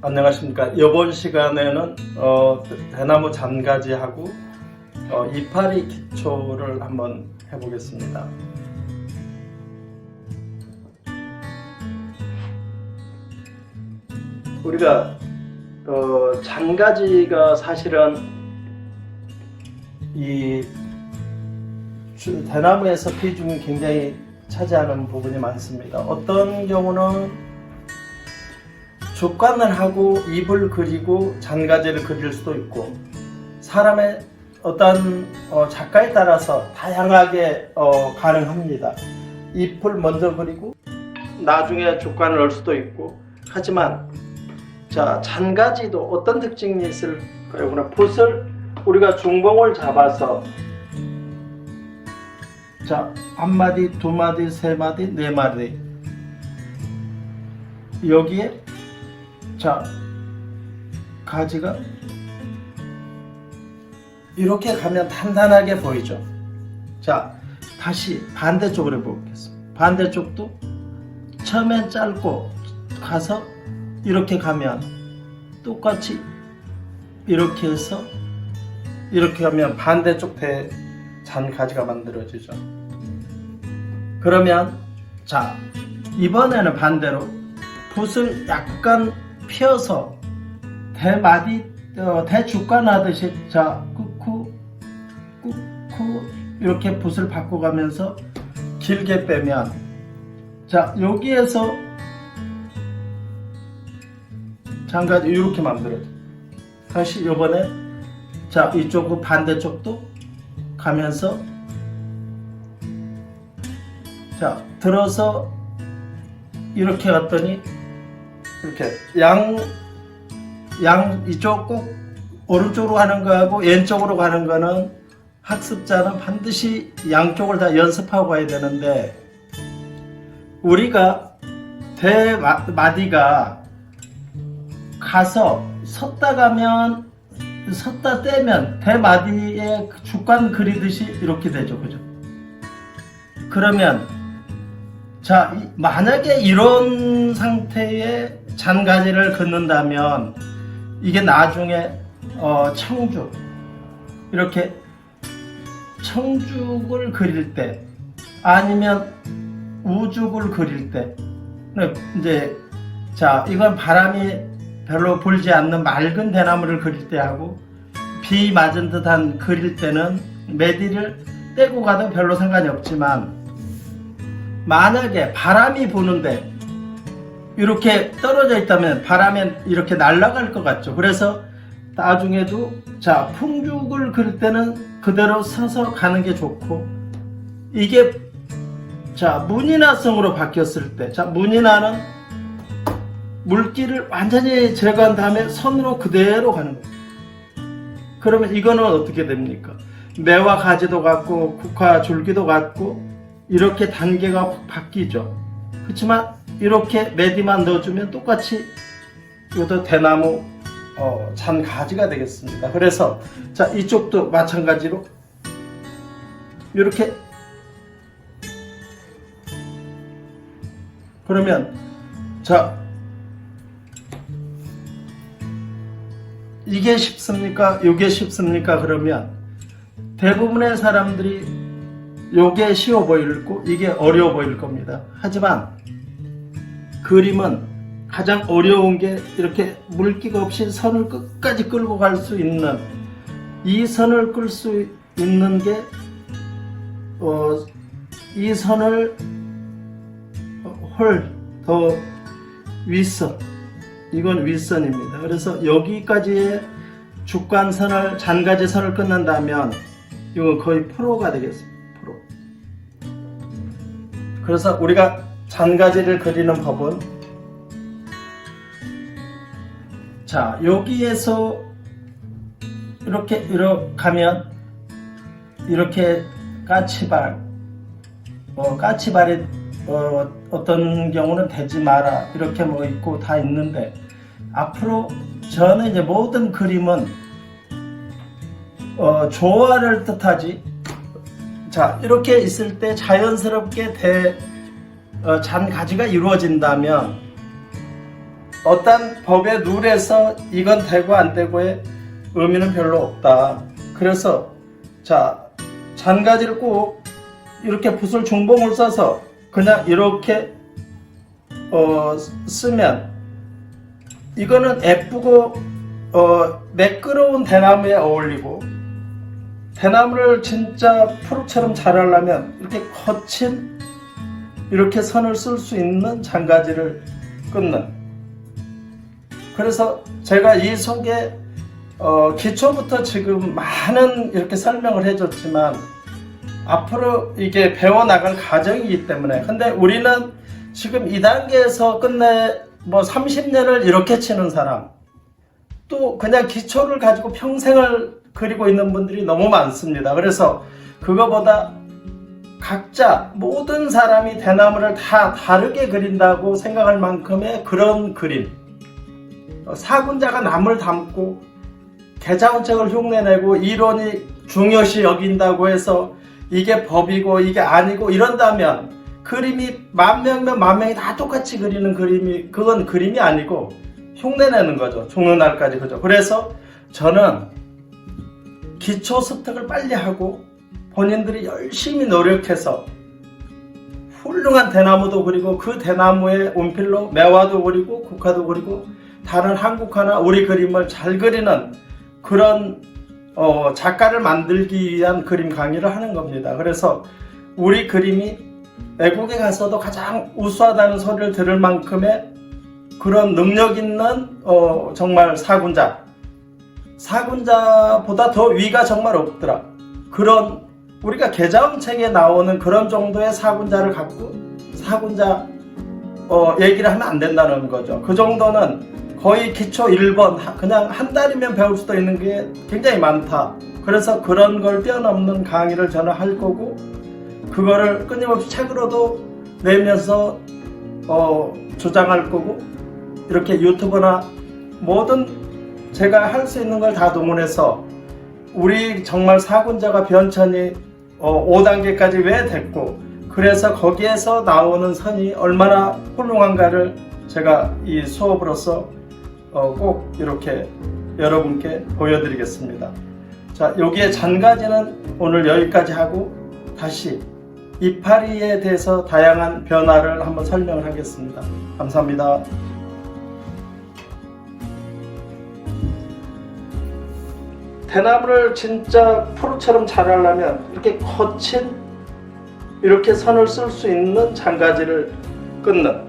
안녕하십니까. 이번 시간에는 어, 대나무 잔가지하고 어, 이파리 기초를 한번 해보겠습니다. 우리가 어, 잔가지가 사실은 이 주- 대나무에서 비중이 굉장히 차지하는 부분이 많습니다. 어떤 경우는 족관을 하고 입을 그리고 잔가지를 그릴 수도 있고 사람의 어떤 어, 작가에 따라서 다양하게 어, 가능합니다. 잎을 먼저 그리고 나중에 족관을 넣을 수도 있고 하지만 자 잔가지도 어떤 특징이 있을까요? 그럼 붓을 우리가 중봉을 잡아서 자 한 마디, 두 마디, 세 마디, 네 마디 여기에 자 가지가 이렇게 가면 단단하게 보이죠. 자 다시 반대쪽으로 해보겠습니다. 반대쪽도 처음엔 짧고 가서 이렇게 가면 똑같이 이렇게 해서 이렇게 하면 반대쪽 대 잔가지가 만들어지죠. 그러면 자 이번에는 반대로 붓을 약간 펴서 대마디 어, 대주간 하듯이 자 꾹쿠 꾹쿠 이렇게 붓을 바꿔가면서 길게 빼면 자 여기에서 장가지 이렇게 만들어져. 다시 이번에 자 이쪽 반대쪽도 가면서 자 들어서 이렇게 갔더니 이렇게 양, 양 이쪽 꼭 오른쪽으로 가는 거하고 왼쪽으로 가는 거는 학습자는 반드시 양쪽을 다 연습하고 가야 되는데 우리가 대마디가 가서 섰다 가면 섰다 떼면 대마디에 주관 그리듯이 이렇게 되죠. 그죠? 그러면 자 이- 만약에 이런 상태의 잔가지를 긋는다면 이게 나중에 어, 청죽. 이렇게 청죽을 그릴 때 아니면 우죽을 그릴 때 네, 이제 자 이건 바람이 별로 불지 않는 맑은 대나무를 그릴 때 하고 비 맞은 듯한 그릴 때는 메디를 떼고 가도 별로 상관이 없지만 만약에 바람이 부는데 이렇게 떨어져 있다면 바람에 이렇게 날아갈 것 같죠. 그래서 나중에도 자 풍죽을 그릴 때는 그대로 서서 가는 게 좋고 이게 자 문인화성으로 바뀌었을 때자 문인화는 물기를 완전히 제거한 다음에 선으로 그대로 가는 거예요. 그러면 이거는 어떻게 됩니까? 매와 가지도 같고 국화 줄기도 같고 이렇게 단계가 확 바뀌죠. 그렇지만 이렇게 메디만 넣어주면 똑같이 이것도 대나무 어, 잔 가지가 되겠습니다. 그래서 자 이쪽도 마찬가지로 이렇게 그러면 자 이게 쉽습니까? 이게 쉽습니까? 그러면 대부분의 사람들이 요게 쉬워 보이고 이게 어려워 보일 겁니다. 하지만 그림은 가장 어려운 게 이렇게 물기가 없이 선을 끝까지 끌고 갈 수 있는 이 선을 끌 수 있는 게 어, 이 선을 홀더 윗선 이건 윗선입니다. 그래서 여기까지의 주관선을 잔가지 선을 끝난다면 이건 거의 프로가 되겠습니다. 프로. 그래서 우리가 잔가지를 그리는 법은? 자 여기에서 이렇게 이렇게 가면 이렇게 까치발. 어, 까치발이 어, 어떤 경우는 되지 마라. 이렇게 뭐 있고 다 있는데 앞으로 저는 이제 모든 그림은 어, 조화를 뜻하지. 자 이렇게 있을 때 자연스럽게 대, 어, 잔 가지가 이루어진다면 어떤 법의 룰에서 이건 되고 안 되고의 의미는 별로 없다. 그래서 자 잔가지를 꼭 이렇게 붓을 중봉을 써서 그냥 이렇게 어, 쓰면 이거는 예쁘고 어, 매끄러운 대나무에 어울리고 대나무를 진짜 푸르처럼 자라려면 이렇게 거친 이렇게 선을 쓸 수 있는 장가지를 끊는 그래서 제가 이 속에 어, 기초부터 지금 많은 이렇게 설명을 해줬지만 앞으로 이게 배워나갈 과정이기 때문에 근데 우리는 지금 이 단계에서 끝내 뭐 30년을 이렇게 치는 사람 또 그냥 기초를 가지고 평생을 그리고 있는 분들이 너무 많습니다. 그래서 그거보다 각자 모든 사람이 대나무를 다 다르게 그린다고 생각할 만큼의 그런 그림. 어, 사군자가 남을 담고 개자원책을 흉내내고 이론이 중요시 여긴다고 해서 이게 법이고 이게 아니고 이런다면 그림이 만 명면 만 명이 다 똑같이 그리는 그림이 그건 그림이 아니고 흉내내는 거죠. 죽는 날까지 그죠? 그래서 저는 기초 습득을 빨리 하고 본인들이 열심히 노력해서 훌륭한 대나무도 그리고 그 대나무의 온필로 매화도 그리고 국화도 그리고 다른 한국화나 우리 그림을 잘 그리는 그런 어, 작가를 만들기 위한 그림 강의를 하는 겁니다. 그래서 우리 그림이 외국에 가서도 가장 우수하다는 소리를 들을 만큼의 그런 능력 있는 어, 정말 사군자 사군자보다 더 위가 정말 없더라. 그런 우리가 개자음책에 나오는 그런 정도의 사군자를 갖고 사군자 어, 얘기를 하면 안 된다는 거죠. 그 정도는 거의 기초 1번 그냥 한 달이면 배울 수도 있는 게 굉장히 많다. 그래서 그런 걸 뛰어넘는 강의를 저는 할 거고 그거를 끊임없이 책으로도 내면서 어, 주장할 거고 이렇게 유튜브나 모든 제가 할 수 있는 걸 다 동원해서 우리 정말 사군자가 변천이 어, 5단계까지 왜 됐고 그래서 거기에서 나오는 선이 얼마나 훌륭한가를 제가 이 수업으로서 어, 꼭 이렇게 여러분께 보여드리겠습니다. 자, 여기에 잔가지는 오늘 여기까지 하고 다시 이파리에 대해서 다양한 변화를 한번 설명을 하겠습니다. 감사합니다. 대나무를 진짜 프로처럼 자라려면 이렇게 거친 이렇게 선을 쓸 수 있는 장가지를 끊는